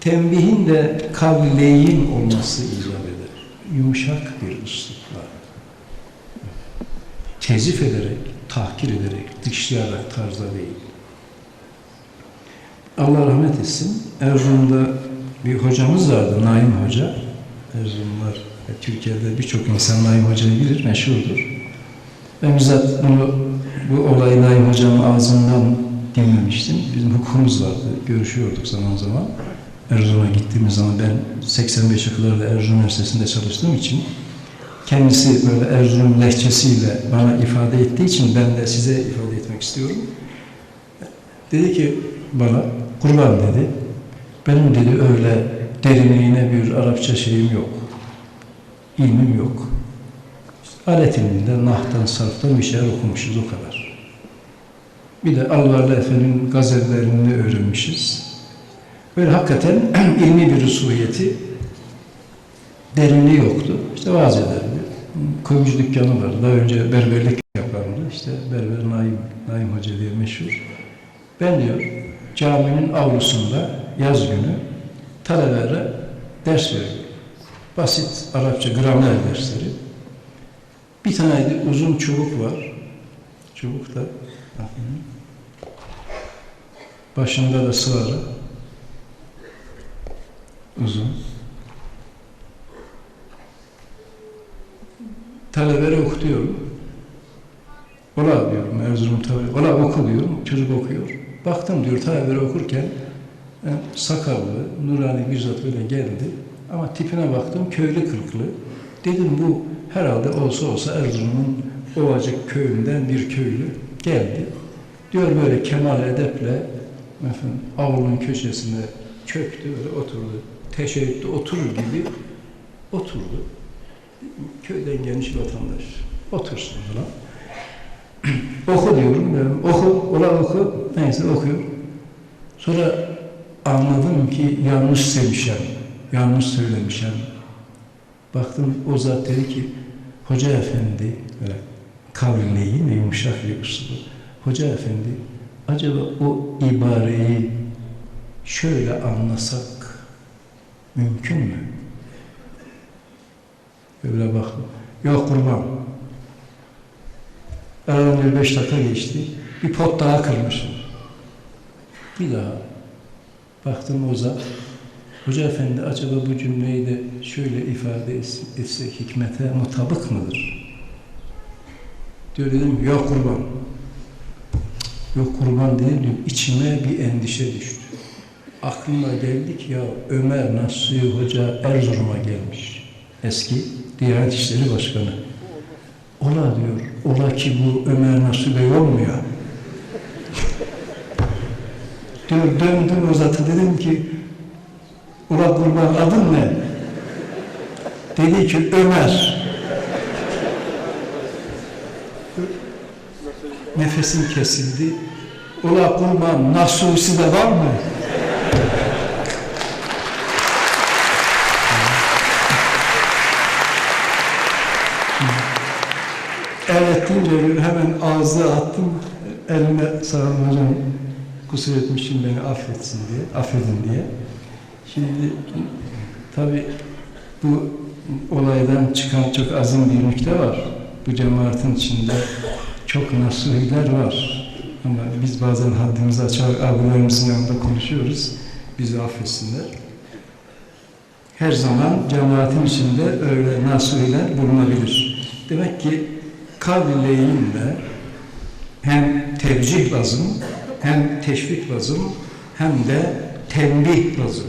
tembihin de kavleyin olması icap eder. Yumuşak bir üslupla. Tezif ederek, tahkir ederek, dışlayarak tarzda değil. Allah rahmet etsin. Erzurum'da bir hocamız vardı, Naim Hoca. Erzurumlar, ve Türkiye'de birçok insan Naim Hoca'yı bilir, meşhurdur. Ben bizzat bunu, bu olayı Naim Hoca'nın ağzından dinlemiştim. Bizim hukukumuz vardı, görüşüyorduk zaman zaman. Erzurum'a gittiğimiz zaman ben 85'e kadar da Erzurum Üniversitesi'nde çalıştığım için kendisi böyle Erzurum lehçesiyle bana ifade ettiği için ben de size ifade etmek istiyorum. Dedi ki bana, kurban dedi, benim dedi öyle derinliğine bir Arapça şeyim yok. İlmim yok. Alet ilminde, nahtan, sarftan bir şeyler okumuşuz o kadar. Bir de Alvarlı Efe'nin gazellerini öğrenmişiz. Böyle hakikaten ilmi bir usuliyeti derinliği yoktu. İşte vaaz ederdi. Kuyumcu dükkanı vardı. Daha önce berberlik yapardı. İşte berber Naim, Naim Hoca diye meşhur. Ben diyor caminin avlusunda yaz günü talebelere ders veriyorum. Basit Arapça gramer dersleri. Bir tane de uzun çubuk var. Çubuk da başında da sığarı uzun. Talebelere okutuyorum. Ola diyorum Erzurum talebe. Ola oku diyorum. Çocuk okuyor. Baktım diyor talebelere okurken e, sakallı, nurani bir zat böyle geldi. Ama tipine baktım köylü kırklı. Dedim bu herhalde olsa olsa Erzurum'un Ovacık köyünden bir köylü geldi. Diyor böyle kemal edeple efendim, avlunun köşesine çöktü, böyle oturdu. Teşebbütte oturur gibi oturdu. Köyden gelmiş vatandaş. Otursun falan. oku diyorum. Ben, oku, ola oku. Neyse okuyor. Sonra anladım ki yanlış sevmişim. Yanlış söylemişim. Baktım o zat dedi ki Hoca efendi böyle kavleyin ve yumuşak bir üslubu. Hoca efendi acaba o ibareyi şöyle anlasak mümkün mü? Öyle baktım. Yok kurban. Aradan bir beş dakika geçti. Bir pot daha kırmışım. Bir daha. Baktım o zat. Hoca efendi acaba bu cümleyi de şöyle ifade etse hikmete mutabık mıdır? Diyor dedim yok kurban. Yok kurban değil diyor. İçime bir endişe düştü. Aklıma geldi ki ya Ömer Nasuhi Hoca Erzurum'a gelmiş. Eski Diyanet İşleri Başkanı. Ola diyor. Ola ki bu Ömer Nasuhi Bey olmuyor. diyor döndüm o zatı dedim ki Ula kurban adın ne? Dedi ki Ömer. Nefesim kesildi. Ula kurban nasusi de var mı? Evet deyince hemen ağzı attım. Elime sarılın hocam kusur etmişim beni affetsin diye, affedin diye. Şimdi tabi bu olaydan çıkan çok azim bir nükte var. Bu cemaatin içinde çok nasuhiler var. Ama biz bazen haddimizi açarak abilerimizin yanında konuşuyoruz. Bizi affetsinler. Her zaman cemaatin içinde öyle nasuhiler bulunabilir. Demek ki kavleyinle hem tevcih lazım, hem teşvik lazım, hem de tembih lazım.